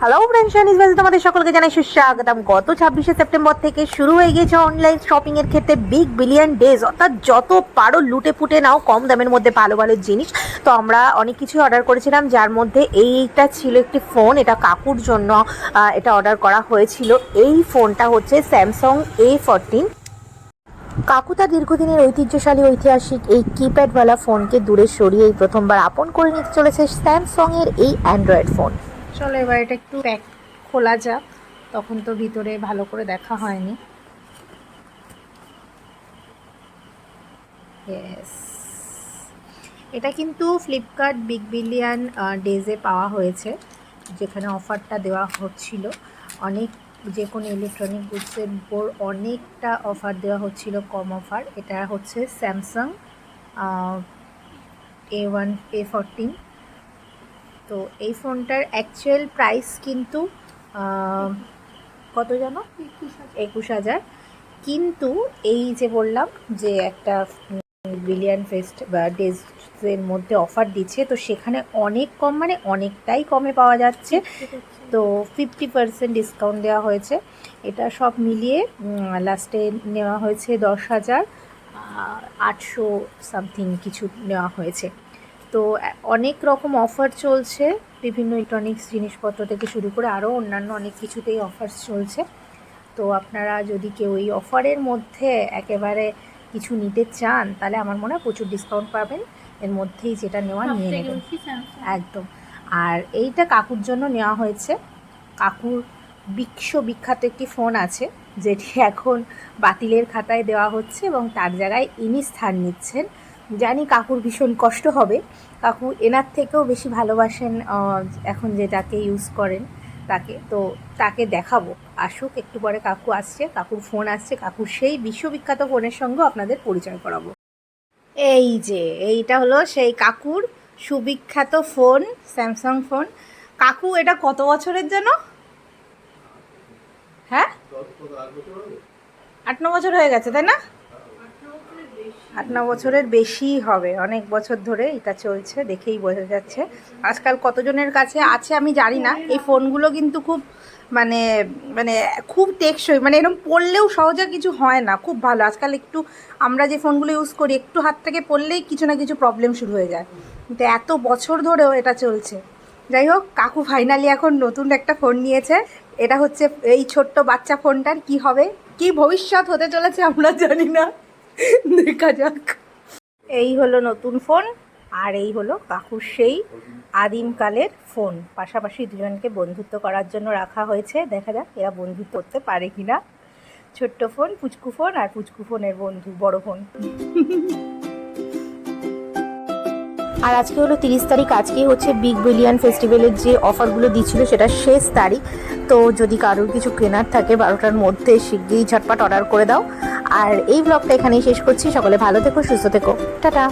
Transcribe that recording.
Hello friends জানিস বাজে তোমাদের সকলকে জানাই সুস্বাগতম। গত ছাব্বিশে সেপ্টেম্বর থেকে শুরু হয়ে গিয়েছে অনলাইন শপিং এর ক্ষেত্রে বিগ বিলিয়ন ডেজ অর্থাৎ যত পারো লুটে ফুটে নাও, কম দামের মধ্যে ভালো ভালো জিনিস। তো আমরা অনেক কিছু অর্ডার করেছিলাম, যার মধ্যে এইটা ছিল একটি ফোন এটা কাকুর জন্য এটা অর্ডার করা হয়েছিল। এই ফোনটা হচ্ছে স্যামসাং এ ফোরটিন কাকু তার দীর্ঘদিনের ঐতিহ্যশালী, ঐতিহাসিক এই কিপ্যাডওয়ালা ফোনকে দূরে সরিয়ে এই প্রথমবার আপন করে নিতে চলেছে স্যামসং এর এই অ্যান্ড্রয়েড ফোন চলো এবার এটা একটু প্যাক খোলা যাক। তখন তো ভিতরে ভালো করে দেখা হয়নি. এটা কিন্তু ফ্লিপকার্ট বিগ বিলিয়ন ডেজে পাওয়া হয়েছে, যেখানে অফারটা দেওয়া হচ্ছিল। অনেক যে কোনো ইলেকট্রনিক গুডসের উপর অনেকটা অফার দেওয়া হচ্ছিল, কম অফার এটা হচ্ছে Samsung A one A fourteen তো এই ফোনটার অ্যাকচুয়াল প্রাইস কিন্তু কত জানো? একুশ হাজার। কিন্তু এই যে বললাম যে একটা বিলিয়ন ফেস্ট বা ডেজের মধ্যে অফার দিচ্ছে, তো সেখানে অনেক কম মানে অনেকটাই কমে পাওয়া যাচ্ছে। তো ফিফটি পার্সেন্ট ডিসকাউন্ট দেওয়া হয়েছে। এটা সব মিলিয়ে লাস্টে নেওয়া হয়েছে দশ হাজার আটশো সামথিং কিছু নেওয়া হয়েছে। তো অনেক রকম অফার চলছে। বিভিন্ন ইলেকট্রনিক্স জিনিসপত্র থেকে শুরু করে আরও অন্যান্য অনেক কিছুতেই অফার চলছে। তো আপনারা যদি কেউ এই অফারের মধ্যে একেবারে কিছু নিতে চান তাহলে আমার মনে হয় প্রচুর ডিসকাউন্ট পাবেন। এর মধ্যেই যেটা নেওয়া নিয়ে নেবেন। একদম। আর এইটা কাকুর জন্য নেওয়া হয়েছে। কাকুর বিশ্ববিখ্যাত একটি ফোন আছে যেটি এখন বাতিলের খাতায় দেওয়া হচ্ছে এবং তার জায়গায় ইনি স্থান নিচ্ছেন। জানি কাকুর ভীষণ কষ্ট হবে। কাকু এনার থেকেও বেশি ভালোবাসেন এখন যেটাকে ইউজ করেন তাকে। তো তাকে দেখাবো। আসুক, একটু পরে কাকু আসছে, কাকুর ফোন আসছে কাকুর সেই বিশ্ববিখ্যাত ফোনের সঙ্গেও আপনাদের পরিচয় করাবো। এই যে, এইটা হলো সেই কাকুর সুবিখ্যাত ফোন স্যামসাং ফোন কাকু, এটা কত বছরের জন্য হ্যাঁ? আট, ন বছর হয়ে গেছে, তাই না? আট ন বছরের বেশি হবে। অনেক বছর ধরে এটা চলছে, দেখেই বোঝা যাচ্ছে। আজকাল কতজনের কাছে আছে আমি জানি না। এই ফোনগুলো কিন্তু খুব মানে মানে খুব টেকসই মানে এরকম পড়লেও সহজে কিছু হয় না। খুব ভালো। আজকাল একটু আমরা যে ফোনগুলো ইউজ করি, একটু হাত থেকে পড়লেই কিছু না কিছু প্রবলেম শুরু হয়ে যায়। কিন্তু এত বছর ধরেও এটা চলছে। যাই হোক, কাকু ফাইনালি এখন নতুন একটা ফোন নিয়েছে। এটা হচ্ছে এই ছোট্ট বাচ্চা ফোনটার কি হবে? কি ভবিষ্যৎ হতে চলেছে আমরা জানি না। দেখা যাক। এই হলো নতুন ফোন আর এই হলো কাকুর সেই আদিমকালের ফোন। পাশাপাশি দুজনকে বন্ধুত্ব করার জন্য রাখা হয়েছে। দেখা যাক এরা বন্ধুত্ব করতে পারে কিনা। ছোট্ট ফোন পুচকু ফোন আর পুচকু ফোনের বন্ধু বড় ফোন। আর আজকে হলো তিরিশ তারিখ আজকেই হচ্ছে বিগ বিলিয়ন ফেস্টিভ্যালের যে অফারগুলো দিচ্ছিল সেটা শেষ তারিখ। তো যদি কারোর কিছু কেনার থাকে বারোটার মধ্যে শিগগিরই ঝটপট অর্ডার করে দাও। আর এই ব্লগটা এখানেই শেষ করছি। সকলে ভালো থেকো সুস্থ থেকো। টাটা।